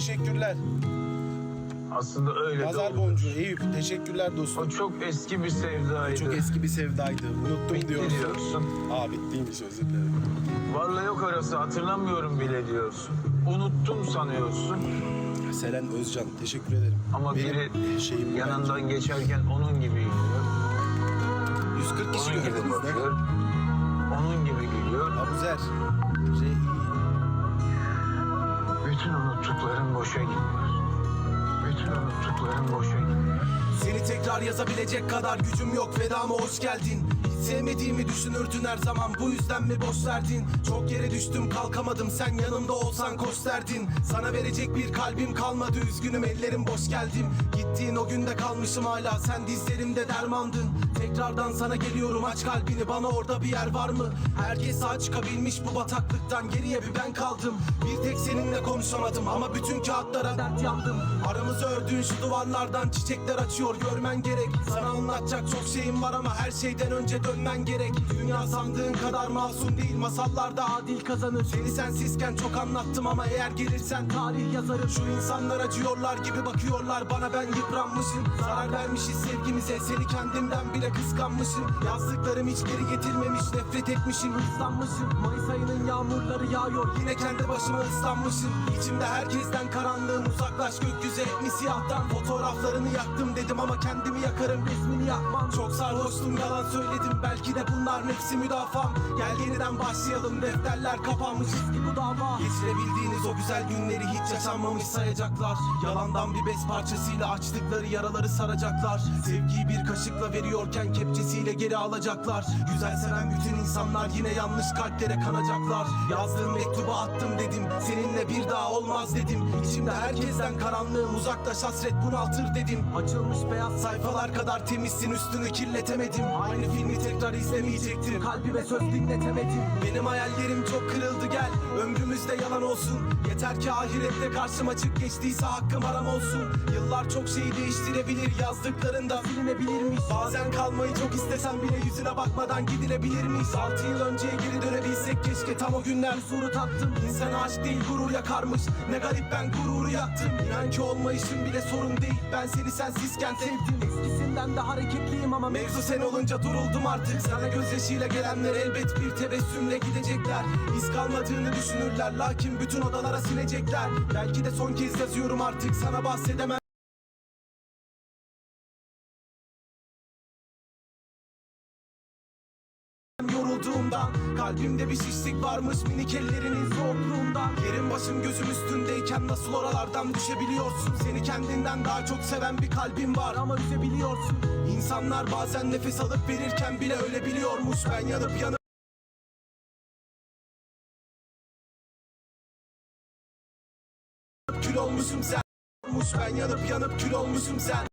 teşekkürler. Aslında öyle de Nazar olur. boncuğu Eyüp teşekkürler O dostum. çok eski bir sevdaydı. Çok eski bir sevdaydı. Unuttum Bitti diyorsun. diyorsun. Aa bittiymiş özür dilerim. Varla yok arası hatırlamıyorum bile diyorsun. Unuttum sanıyorsun. Selen Özcan teşekkür ederim. Ama Benim biri şeyim yanından geçerken onun gibi gülüyor. 140 kişi Onun gibi gördünüz bakıyor. Onun gibi gülüyor. Abuzer. R.İ. Bütün unuttuklarım boşa gidiyor. Bütün unuttuklarım boşa gidiyor. Seni tekrar yazabilecek kadar gücüm yok vedama hoş geldin sevmediğimi düşünürdün her zaman. Bu yüzden mi boş verdin? Çok yere düştüm kalkamadım. Sen yanımda olsan koş derdin Sana verecek bir kalbim kalmadı. Üzgünüm ellerim boş geldim. Gittiğin o günde kalmışım hala. Sen dizlerimde dermandın. Tekrardan sana geliyorum. Aç kalbini bana orada bir yer var mı? Herkes sağ çıkabilmiş bu bataklıktan. Geriye bir ben kaldım. Bir tek seninle konuşamadım. Ama bütün kağıtlara dert yandım. Aramızı ördüğün şu duvarlardan çiçekler açıyor. Görmen gerek. Sana anlatacak çok şeyim var ama her şeyden önce dönmen gerek. Dünya sandığın kadar masum değil. Masallarda adil kazanır. Seni sensizken çok anlattım ama eğer gelirsen tarih yazarım. Şu insanlar acıyorlar gibi bakıyorlar. Bana ben yıpranmışım. Zarar vermişiz sevgimize. Seni kendimden bile kıskanmışım. Yazdıklarım hiç geri getirmemiş. Nefret etmişim ıslanmışım Mayıs ayının yağmurları yağıyor. Yine kendi başıma ıslanmışım. İçimde herkesten karanlığım uzaklaş gökyüzü mi siyahtan. Fotoğraflarını yaktım dedim ama kendimi yakarım. Resmini yakmam. Çok sarhoştum yalan söyledim belki de bunlar nefsi müdafam Gel yeniden başlayalım defterler kapanmış. Eski bu dava. Geçirebildiğiniz o güzel günleri hiç yaşanmamış sayacaklar. Yalandan bir bez parçasıyla açtıkları yaraları saracaklar. Sevgiyi bir kaşıkla veriyorken kepçesiyle geri alacaklar. Güzel seven bütün insanlar yine yanlış kalplere kanacaklar. Yazdığım mektubu attım dedim Seninle bir daha olmaz dedim. İçimde herkesten karanlığım uzaklaş hasret bunaltır dedim. Açılmış beyaz sayfalar kadar temizsin üstünü kirletemedim. Aynı filmi tekrar izlemeyecektim Kalbime söz dinletemedim. Benim hayallerim çok kırıldı gel. Ömrümüzde yalan olsun. Yeter ki ahirette karşıma çık. Geçtiyse hakkım haram olsun Yıllar çok şeyi değiştirebilir yazdıklarında silinebilirmiş Bazen kalmayı çok istesem bile yüzüne bakmadan gidilebilirmiş Altı yıl önceye geri dönebilsek keşke tam o günler. Huzuru tattım İnsan aşk değil gurur yakarmış. Ne garip ben gururu yaktım. İnan ki olmayışım bile sorun değil. Ben seni sensizken sevdim. Eskisinden de hareketliyim ama Mevzu sen olunca duruldum artık. Sana gözyaşıyla gelenler elbet bir tebessümle gidecekler. İz kalmadığını düşünürler Lakin bütün odalara silecekler. Belki de son kez yazıyorum artık Sana bahsedemem yorulduğumdan Kalbimde bir şişlik varmış minik ellerinin soğukluğundan Yerim başım gözüm üstündeyken nasıl oralardan düşebiliyorsun Seni kendinden daha çok seven bir kalbim var ama üzebiliyorsun. İnsanlar bazen nefes alıp verirken bile ölebiliyormuş. Ben yanıp yanıp kül olmuşum sen ben yanıp yanıp kül olmuşum sen